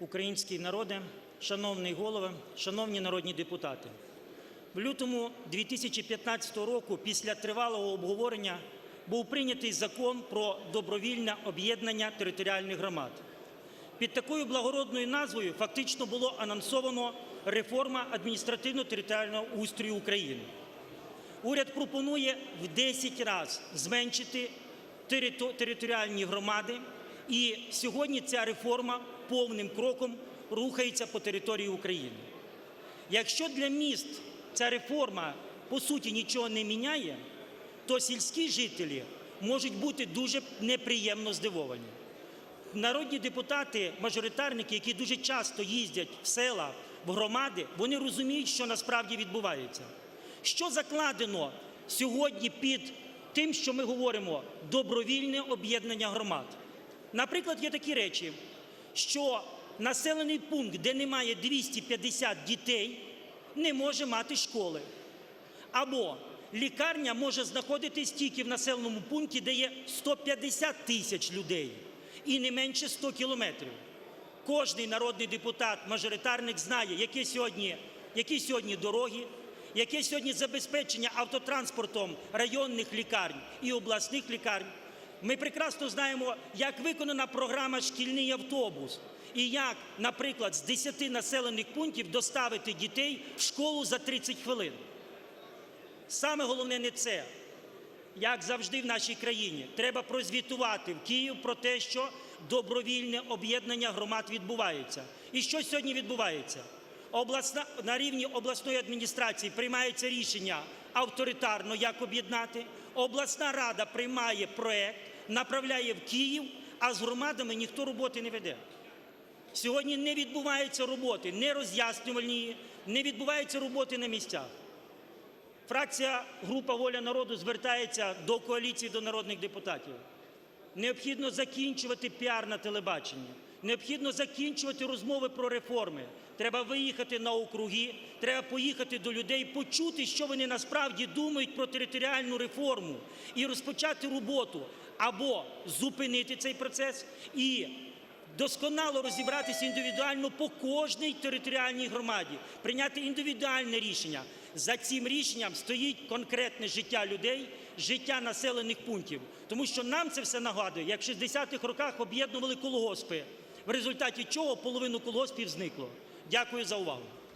український народе, шановний голове, шановні народні депутати. В лютому 2015 року, після тривалого обговорення, був прийнятий закон про добровільне об'єднання територіальних громад. Під такою благородною назвою фактично було анонсовано реформа адміністративно-територіального устрою України. Уряд пропонує в 10 разів зменшити територіальні громади, і сьогодні ця реформа повним кроком рухається по території України. Якщо для міст ця реформа по суті нічого не міняє, то сільські жителі можуть бути дуже неприємно здивовані. Народні депутати, мажоритарники, які дуже часто їздять в села, в громади, вони розуміють, що насправді відбувається. Що закладено сьогодні під тим, що ми говоримо добровільне об'єднання громад? Наприклад, є такі речі, що населений пункт, де немає 250 дітей, не може мати школи. Або лікарня може знаходитись тільки в населеному пункті, де є 150 тисяч людей і не менше 100 кілометрів. Кожний народний депутат, мажоритарник знає, які сьогодні, які сьогодні дороги, яке сьогодні забезпечення автотранспортом районних лікарень і обласних лікарень. Ми прекрасно знаємо, як виконана програма Шкільний автобус і як, наприклад, з 10 населених пунктів доставити дітей в школу за 30 хвилин. Саме головне не це. Як завжди в нашій країні, треба прозвітувати в Київ про те, що добровільне об'єднання громад відбувається. І що сьогодні відбувається? Обласна, на рівні обласної адміністрації приймається рішення авторитарно, як об'єднати. Обласна рада приймає проект, направляє в Київ, а з громадами ніхто роботи не веде. Сьогодні не відбуваються роботи, не роз'яснювальні, не відбуваються роботи на місцях. Фракція група Воля народу звертається до коаліції, до народних депутатів. Необхідно закінчувати піар на телебаченні. Необхідно закінчувати розмови про реформи. Треба виїхати на округи, треба поїхати до людей, почути, що вони насправді думають про територіальну реформу, і розпочати роботу або зупинити цей процес і досконало розібратися індивідуально по кожній територіальній громаді, прийняти індивідуальне рішення. За цим рішенням стоїть конкретне життя людей, життя населених пунктів. Тому що нам це все нагадує, як в 60-х роках об'єднували колгоспи, в результаті чого половину колгоспів зникло. Дякую за увагу.